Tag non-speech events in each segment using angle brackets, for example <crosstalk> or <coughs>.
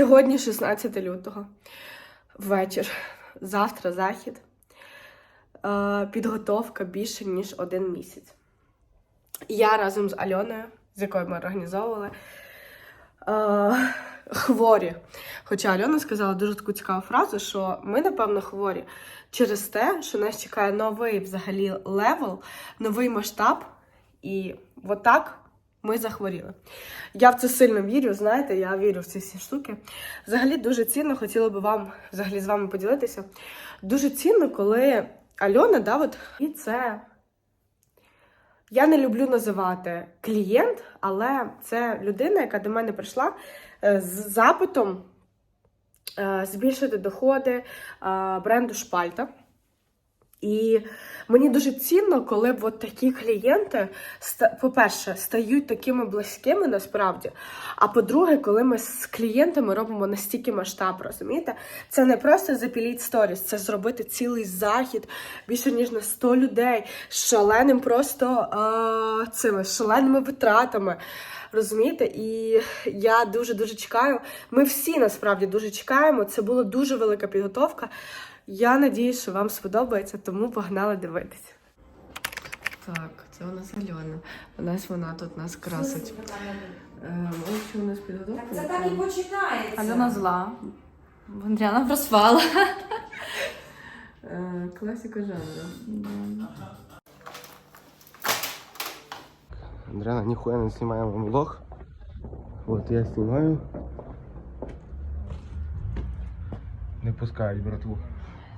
Сьогодні 16 лютого. Вечір. Завтра захід. Е, підготовка більше, ніж один місяць. Я разом з Альоною, з якою ми організовували, е, хворі. Хоча Альона сказала дуже таку цікаву фразу, що ми, напевно, хворі через те, що нас чекає новий взагалі левел, новий масштаб, і отак ми захворіли. Я в це сильно вірю, знаєте, я вірю в ці всі штуки. Взагалі дуже цінно, хотіла би вам взагалі з вами поділитися. Дуже цінно, коли Альона, да, от, і це. Я не люблю називати клієнт, але це людина, яка до мене прийшла е, з запитом е, збільшити доходи е, бренду Шпальта. І мені дуже цінно, коли б от такі клієнти, по-перше, стають такими близькими насправді. А по-друге, коли ми з клієнтами робимо настільки масштаб, розумієте? Це не просто запіліть сторіс, це зробити цілий захід більше ніж на 100 людей з шаленим просто а, цими шаленими витратами. Розумієте? І я дуже дуже чекаю. Ми всі насправді дуже чекаємо. Це була дуже велика підготовка. Я надіюсь, що вам сподобається, тому погнали дивитися. Так, це у нас Альона. У нас вона тут нас красить. Е, ось що у нас підготовка. Це так і починається. Альона зла. Андріана проспала. <laughs> Е, класика жанру. Андриана, нихуя не снимаем вам влог. Вот я снимаю. Не пускають братву.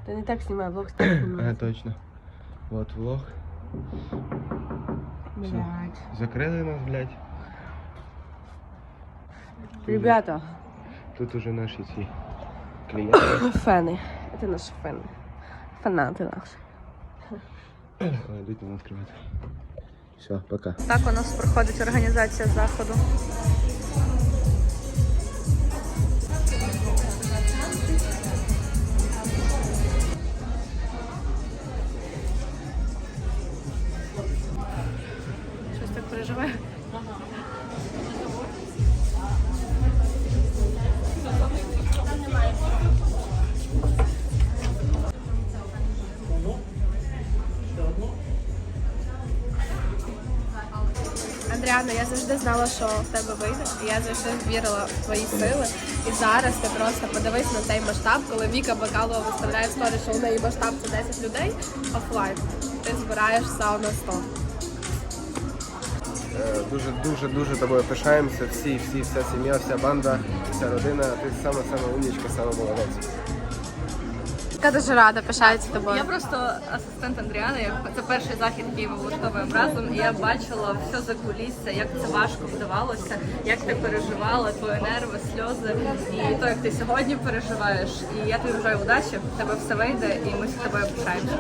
Та не так знімає, влог так знімає. А, точно. Вот влог. Блядь. Закрили нас, блядь. Ребята, Тут уже наші ці клієнти. <coughs> фени. Це наші фени. Фанати наші. Ой, Йдуть на відкривати. Все, пока. Так у нас проходить організація заходу. Андріана, я завжди знала, що в тебе вийде. Я завжди вірила в твої сили. І зараз ти просто подивись на цей масштаб, коли Віка Бакалова виставляє сторі, що у неї масштаб це 10 людей офлайн. Ти збираєш сауна 100. Е, Дуже, дуже, дуже тобою пишаємося. Всі, всі, вся сім'я, вся банда, вся родина. Ти сама сама умнічка, сама молодець. Яка дуже рада, пишається тобою. Я просто асистент Андріани. я- Це перший захід, який ми влаштовуємо разом. І я бачила все за кулісся, як це важко вдавалося, як ти переживала, твої нерви, сльози, і то, як ти сьогодні переживаєш. І я тобі бажаю удачі, в тебе все вийде, і ми з тобою пишаємося.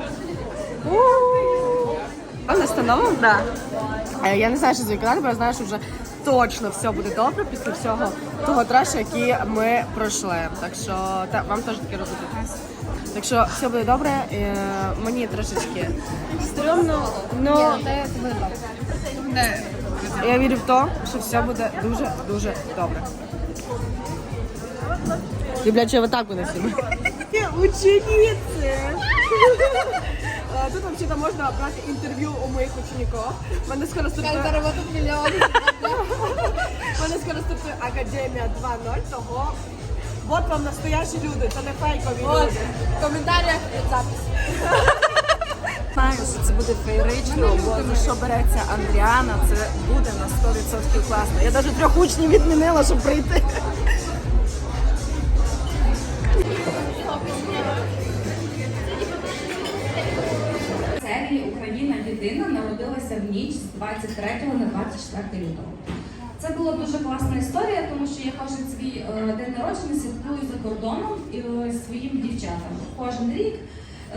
Вам настанова? Да. Е, Я не знаю, що звідки бо я знаю, що вже точно все буде добре після всього того трашу, який ми пройшли. Так що та, вам теж таке робити. Так що все буде добре. Е, мені трошечки стрьомно, але я вірю в те, що все буде дуже-дуже добре. І, блядь, ще отак буде всім. Учениці! Е, Тут взагалі можна брати інтерв'ю у моїх учеників. У мене скоро стартує... заробити мільйон. У мене скоро стартує Академія 2.0, того от вам настоящі люди, це не фейкові люди. В коментарях запис. <laughs> Знаю, що це буде феєрично, бо за що береться Андріана, це буде на 100% класно. Я навіть трьох учнів відмінила, щоб прийти. серії Україна єдина народилася в ніч з 23 на 24 лютого. Це була дуже класна історія, тому що я кожен свій е, день народження святкую за кордоном і е, своїм дівчатам. Кожен рік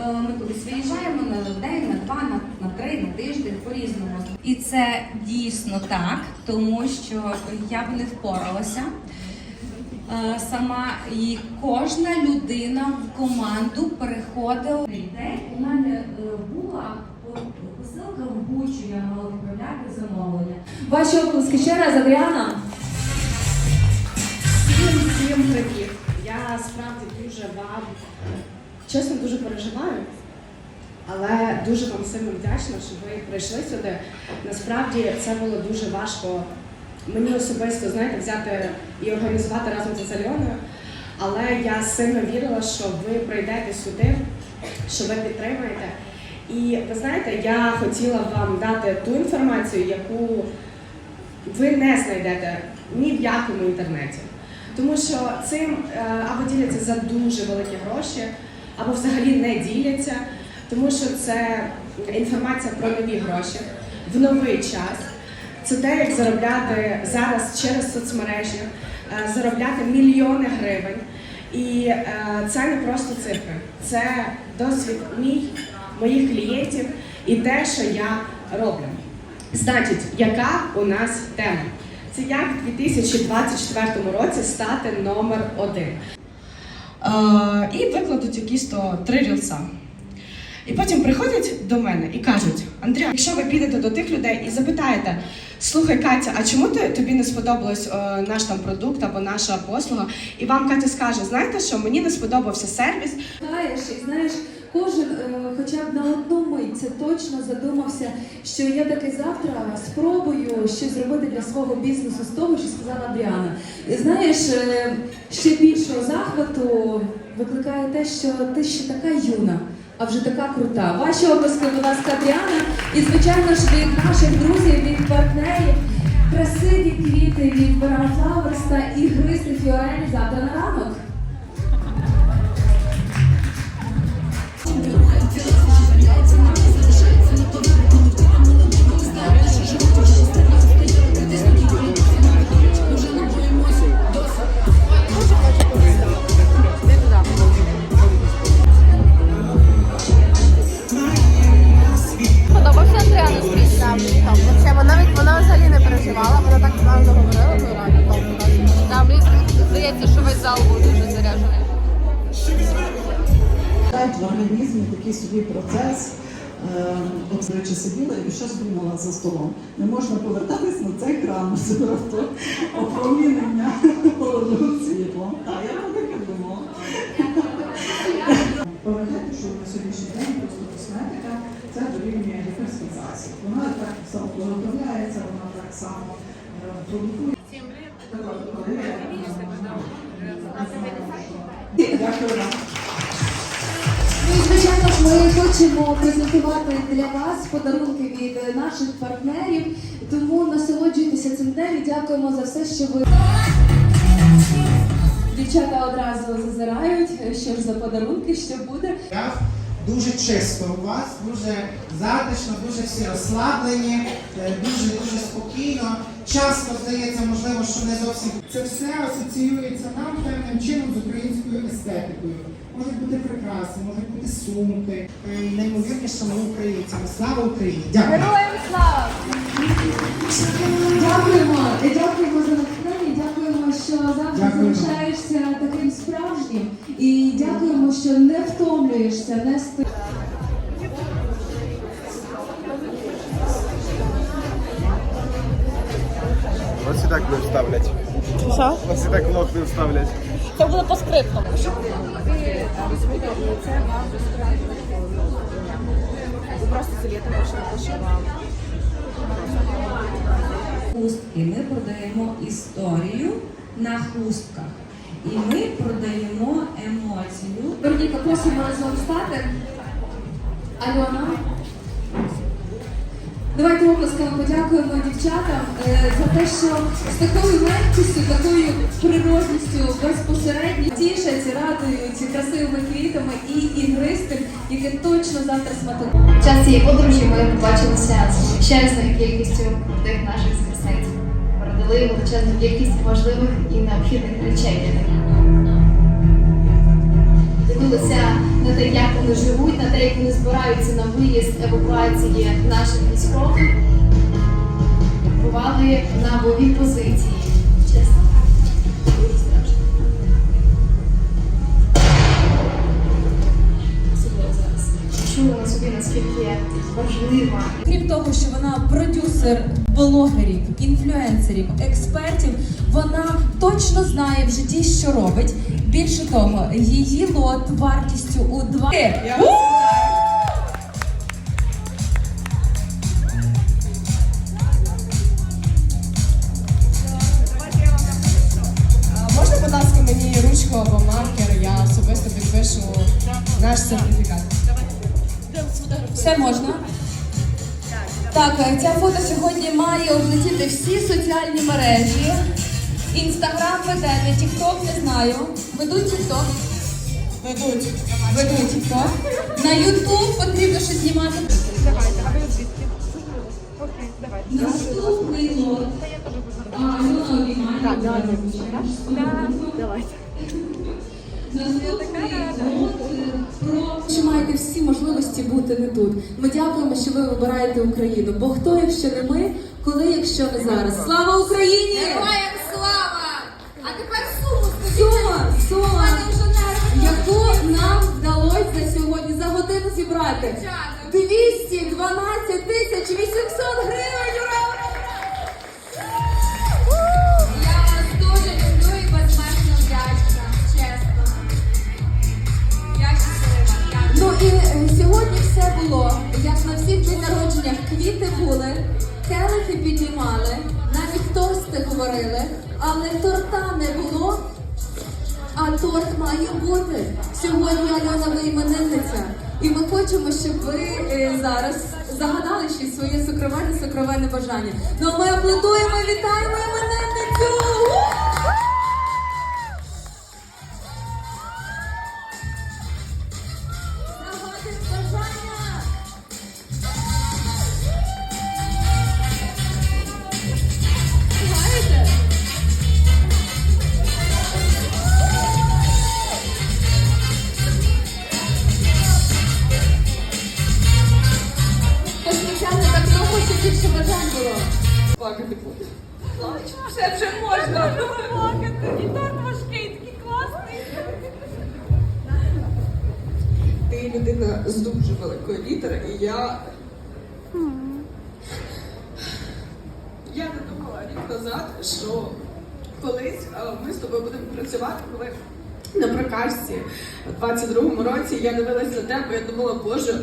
е, ми кудись виїжджаємо на день, на два, на, на три, на тиждень, по-різному. І це дійсно так, тому що я б не впоралася. Сама і кожна людина в команду переходила. У мене була посилка в Бучу, я мала відправляти замовлення. Ваші оплески ще раз, Адріана. Всім всім привіт! Я справді дуже вам чесно дуже переживаю, але дуже вам сильно вдячна, що ви прийшли сюди. Насправді це було дуже важко мені особисто знаєте, взяти і організувати разом з Альоною. Але я сильно вірила, що ви прийдете сюди, що ви підтримаєте. І ви знаєте, я хотіла вам дати ту інформацію, яку ви не знайдете ні в якому інтернеті. Тому що цим е, або діляться за дуже великі гроші, або взагалі не діляться, тому що це інформація про нові гроші в новий час. Це те, як заробляти зараз через соцмережі, е, заробляти мільйони гривень. І е, це не просто цифри, це досвід мій, моїх клієнтів і те, що я роблю. Значить, яка у нас тема? Це як в 2024 році стати номер один. Е, і викладуть якісь то три рілса. І потім приходять до мене і кажуть: Андрія, якщо ви підете до тих людей і запитаєте, слухай, Катя, а чому ти, тобі не сподобалось е, наш там продукт або наша послуга? І вам Катя скаже, знаєте що, мені не сподобався сервіс, Знаєш, і знаєш, кожен е, хоча б на одну мить це точно задумався, що я таки завтра спробую щось зробити для свого бізнесу з того, що сказала Адріана. І знаєш, е, ще більшого захвату викликає те, що ти ще така юна. А вже така крута. Ваші обласки, будь ласка, Адріана. І звичайно ж від наших друзів, від партнерів, красиві квіти від Берана та ігристи Фіорелі завтра на ранок. Зал був дуже заряджений. в організмі такий собі процес. Е, От, сиділа і щось думала за столом. Не можна повертатись на цей кран, це просто опромінення <laughs> холодним світлом. Так, я вам таке думала. Пам'ятайте, що на сьогоднішній день просто косметика це дорівнює лікарський засіб. Вона так само виготовляється, вона так само е, продукує. Ну і звичайно ж ми хочемо презентувати для вас подарунки від наших партнерів. Тому насолоджуйтеся цим днем і дякуємо за все, що ви. Дівчата одразу зазирають, що ж за подарунки, що буде. Дуже чисто у вас, дуже затишно, дуже всі розслаблені, е, дуже дуже спокійно. Часто здається, можливо, що не зовсім це все асоціюється нам певним чином з українською естетикою. Можуть бути прикраси, можуть бути сумки. Е, Неймовірніше ми українцями. Слава Україні! Дякую! Дякуємо і дякуємо за. Дякуємо, що завжди Дякуємо. залишаєшся таким справжнім. І дякуємо, що не втомлюєшся нести. Ось і так не вставлять. Що? Ось і так влог не вставлять. Це буде по скрипту. хустки. Ми продаємо історію на хустках. І ми продаємо емоцію. Вероніка, просимо разом встати. Альона. Давайте оплесками подякуємо дівчатам е, за те, що з такою легкістю, такою природністю безпосередньо тішать, радують красивими квітами і ігристим, яке точно завтра смакує. Час цієї подорожі ми побачилися з величезною кількістю тих наших захисниць. Передали величезну кількість важливих і необхідних речей. Дивилися на те, як вони живуть, на те, як вони збираються на виїзд евакуації наших військових. Бували на бойові позиції. Наскільки важлива. Крім того, що вона продюсер блогерів, інфлюенсерів, експертів, вона точно знає в житті, що робить. Більше того, її лот вартістю у два. Можна, будь ласка, мені ручку або маркер, я особисто підпишу наш сертифікат. Все можна? Так, е, ця фото сьогодні має облетіти всі соціальні мережі. Інстаграм веде, не Тікток, не знаю. Ведуть Тікток. Ведуть. Ведуть Тікток. На Ютуб потрібно щось знімати. Наступний лот. А, Альона обіймає. Так, давайте. Чи можливості бути не тут? Ми дякуємо, що ви вибираєте Україну. Бо хто, якщо не ми, коли, якщо не зараз? Слава Україні! Героям слава! А тепер суму Сума, сума, яку нам вдалося сьогодні за годину зібрати. 212 тисяч 800 гривень! Було. Як на всіх день народженнях квіти були, келихи піднімали, навіть тости говорили, але торта не було. А торт має бути. Сьогодні Альона ви. І ми хочемо, щоб ви е, зараз загадали щось своє сокровенне, сокровенне бажання. Ну а ми аплодуємо і вітаємо іменинницю! З дуже великої літери, і я. Я не думала рік назад, що колись е, ми з тобою будемо працювати, коли на прокачці в 22-му році я дивилась на тебе, я думала, боже,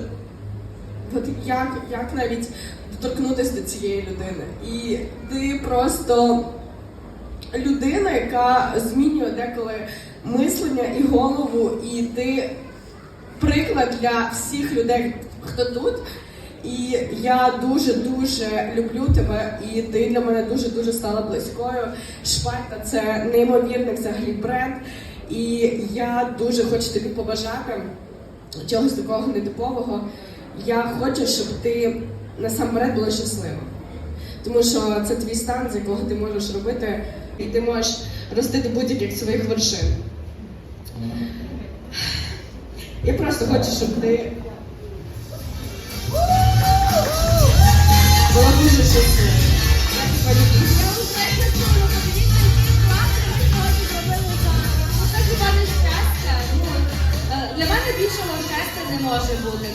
от як, як навіть доторкнутися до цієї людини. І ти просто людина, яка змінює деколи мислення і голову, і ти приклад для всіх людей, хто тут. І я дуже дуже люблю тебе, і ти для мене дуже дуже стала близькою. Шпарта це неймовірний взагалі бренд. І я дуже хочу тобі побажати чогось такого нетипового. Я хочу, щоб ти насамперед була щаслива. Тому що це твій стан, з якого ти можеш робити, і ти можеш рости до будь-яких своїх вершин. Я просто хочу, щоб ти була дуже щаслива. Тебе люблю. Для мене більшого щастя не може бути.